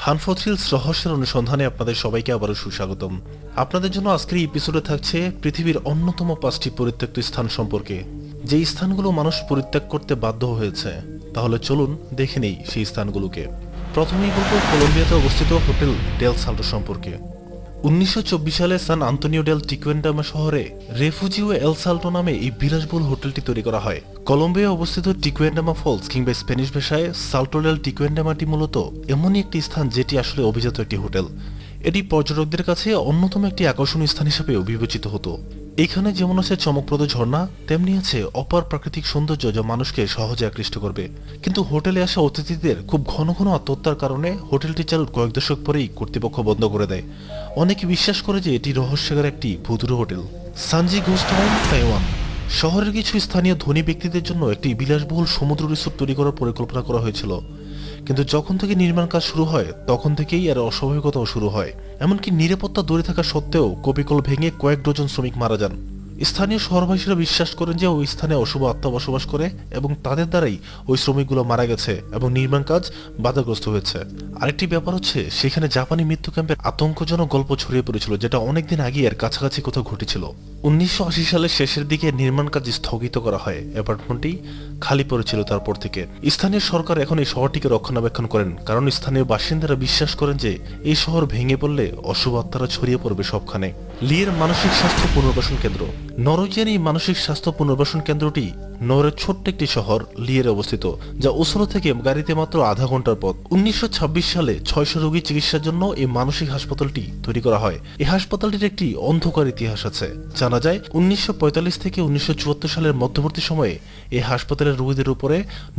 হানফোথ্রিলস রহস্যের অনুসন্ধানে আপনাদের সবাইকে আবারও সুস্বাগতম। আপনাদের জন্য আজকের এই এপিসোডে থাকছে পৃথিবীর অন্যতম পাঁচটি পরিত্যক্ত স্থান সম্পর্কে। যে স্থানগুলো মানুষ পরিত্যাগ করতে বাধ্য হয়েছে, তাহলে চলুন দেখে নেই সেই স্থানগুলোকে। প্রথমেই বলব, কলম্বিয়াতে অবস্থিত হোটেল ডেল সাল্টো সম্পর্কে। উনিশশো চব্বিশ সালে সান আন্তোনিও ডেল টিকুয়েন্ডামা শহরে রেফুজিও এল সাল্টো নামে এই বিলাসবহুল হোটেলটি তৈরি করা হয়। কলম্বিয়া অবস্থিত টিকুয়েন্ডামা ফলস কিংবা স্প্যানিশ ভাষায় সাল্টো ডেল টিকুয়েন্ডামাটি মূলত এমনই একটি স্থান যেটি আসলে অভিজাত একটি হোটেল। এটি পর্যটকদের কাছে অন্যতম একটি আকর্ষণীয় স্থান হিসেবে বিবেচিত হতো। এখানে যেমন আছে চমকপ্রদ ঝর্ণা, তেমনি আছে অপার প্রাকৃতিক সৌন্দর্য যা মানুষকে সহজে আকৃষ্ট করবে। কিন্তু হোটেলে আসা অতিথিদের খুব ঘন ঘন আত্মহত্যার কারণে হোটেলটি চালু কয়েক দশক পরেই কর্তৃপক্ষ বন্ধ করে দেয়। অনেকে বিশ্বাস করে যে এটি রহস্যকার একটি ভুতুরে হোটেল। সানজি ঘোষ টাউন তাইওয়ান। শহরের কিছু স্থানীয় ধনী ব্যক্তিদের জন্য একটি বিলাসবহুল সমুদ্র রিসোর্ট তৈরি করার পরিকল্পনা করা হয়েছিল। কিন্তু যখন থেকে নির্মাণ কাজ শুরু হয়, তখন থেকেই এর অস্বাভাবিকতাও শুরু হয়। এমনকি নিরাপত্তা দূরে থাকা সত্ত্বেও কপিকল ভেঙে কয়েক ডজন শ্রমিক মারা যান। স্থানীয় শহরবাসীরা বিশ্বাস করেন যে ওই স্থানে অশুভ আত্মা বসবাস করে এবং তাদের দ্বারাই ওই শ্রমিকগুলো মারা গেছে এবং নির্মাণ কাজ বাধাগ্রস্ত হয়েছে। আরেকটি ব্যাপার হচ্ছে, সেখানে জাপানি মৃত্যু ক্যাম্পের আতঙ্কজনক গল্প ছড়িয়ে পড়েছিল, যেটা অনেকদিন আগে এর কাছাকাছি কোথাও ঘটেছিল। উনিশশো আশি সালের শেষের দিকে নির্মাণ কাজ স্থগিত করা হয়। অ্যাপার্টমেন্টটি খালি পড়েছিল তারপর থেকে। স্থানীয় সরকার এখন এই শহরটিকে রক্ষণাবেক্ষণ করেন, কারণ স্থানীয় বাসিন্দারা বিশ্বাস করেন যে এই শহর ভেঙে পড়লে অশুভ আত্মারা ছড়িয়ে পড়বে সবখানে। লিয়ের মানসিক স্বাস্থ্য পুনর্বাসন কেন্দ্র। নরওয়েজিয়ান এই মানসিক স্বাস্থ্য পুনর্বাসন কেন্দ্রটি নরের ছোট্ট একটি শহর লিয়ের অবস্থিত, যা ওসলো থেকে গাড়িতে মাত্র আধা ঘণ্টার পথ। উনিশশো সালে ছয়শো রোগী চিকিৎসার জন্য এই মানসিক হাসপাতালটি তৈরি করা হয়। এই হাসপাতালটির একটি অন্ধকার ইতিহাস আছে। জানা যায়, উনিশশো পঁয়তাল্লিশ থেকে উনিশশো চুয়াত্তর সালের মধ্যবর্তী সময়ে এই হাসপাতালের রোগীদের উপরে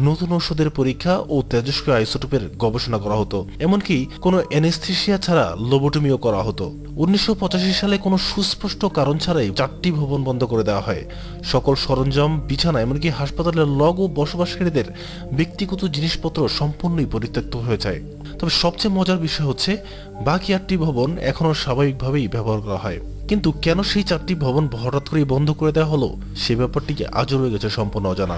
নতুন ঔষধের পরীক্ষা ও তেজস্ক্রিয় আইসোটোপের গবেষণা করা হতো। এমনকি কোনো অ্যানেস্থেশিয়া ছাড়া লোবোটমিও করা হতো। উনিশশো পঁচাশি সালে কোনো সুস্পষ্ট কারণ ছাড়াই চারটি ভবন বন্ধ করে দেওয়া হয়। সকল সরঞ্জাম, বিছানা, এমনকি হাসপাতালের লগ ও বসবাসকারীদের ব্যক্তিগত জিনিসপত্র সম্পূর্ণই পরিত্যক্ত হয়ে যায়। তবে সবচেয়ে মজার বিষয় হচ্ছে, বাকি আটটি ভবন এখনও স্বাভাবিকভাবেই ব্যবহার করা হয়। কিন্তু কেন সেই চারটি ভবন হঠাৎ করেই বন্ধ করে দেওয়া হলো? সে ব্যাপারটিকে আজও রয়ে গেছে সম্পূর্ণ অজানা।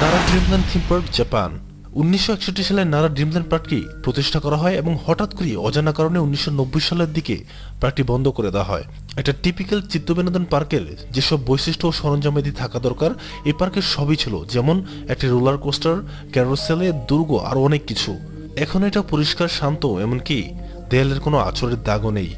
নারা ড্রিমল্যান্ড থিম পার্ক, জাপান। উনিশশো একষট্টি সালে নারা ড্রিমল্যান্ড পার্কটি প্রতিষ্ঠা করা হয় এবং হঠাৎ করে অজানা কারণে উনিশশো নব্বই সালের দিকে পার্কটি বন্ধ করে দেওয়া হয়। একটা টিপিক্যাল চিত্তবিনোদন পার্কের যেসব বৈশিষ্ট্য ও সরঞ্জামাদি থাকা দরকার, এই পার্কের সবই ছিল যেমন একটি রোলার কোস্টার, ক্যারোসেলে, দুর্গ আর অনেক কিছু। এখন এটা পরিষ্কার, শান্ত, এমনকি দেয়ালের কোনো আচরের দাগও নেই।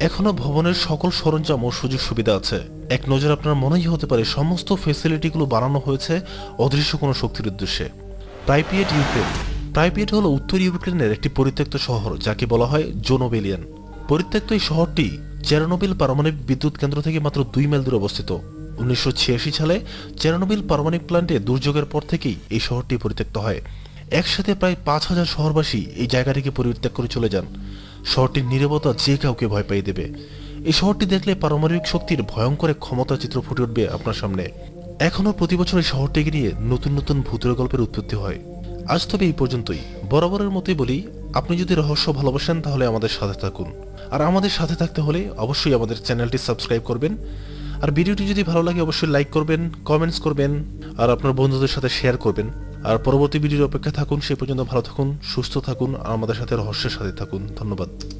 এখনও ভবনের সকল সরঞ্জাম ও সুযোগ সুবিধা আছে। এক নজর আপনার মনেই হতে পারে, সমস্ত ফেসিলিটিগুলো বানানো হয়েছে অদৃশ্য কোনো শক্তির উদ্দেশ্যে। প্রাইপিয়েট ইউক্রেন প্রাইপিয়েট হলো উত্তর ইউক্রেনের একটি পরিত্যক্ত শহর, যাকে বলা হয় জোনোবেলিয়ান পরিত্যক্ত এই শহরটি চেরনোবিল পারমাণবিক বিদ্যুৎ কেন্দ্র থেকে মাত্র দুই মাইল দূরে অবস্থিত। উনিশশো ছিয়াশি সালে চেরনোবিল পারমাণবিক প্ল্যান্টে দুর্যোগের পর থেকেই এই শহরটি পরিত্যক্ত হয়। একসাথে প্রায় পাঁচ হাজার শহরবাসী এই জায়গাটিকে পরিত্যাগ করে চলে যান। শহরটির নিরবতা যে কাউকে ভয় পাইয়ে দেবে। এই শহরটি দেখলে পারমাণবিক শক্তির ভয়ঙ্কর এক ক্ষমতা চিত্র ফুটে উঠবে আপনার সামনে। এখনও প্রতি বছর এই শহরটিকে নিয়ে নতুন নতুন ভূতের গল্পের উৎপত্তি হয়। আজ তবে এই পর্যন্তই। বরাবরের মতোই বলি, আপনি যদি রহস্য ভালোবাসেন তাহলে আমাদের সাথে থাকুন। আর আমাদের সাথে থাকতে হলে অবশ্যই আমাদের চ্যানেলটি সাবস্ক্রাইব করবেন। আর ভিডিওটি যদি ভালো লাগে অবশ্যই লাইক করবেন, কমেন্টস করবেন, আর আপনার বন্ধুদের সাথে শেয়ার করবেন। আর পরবর্তী ভিডিওর অপেক্ষা থাকুন, সে পর্যন্ত ভালো থাকুন, সুস্থ থাকুন, আর আমাদের সাথে রহস্যের সাথে থাকুন। ধন্যবাদ।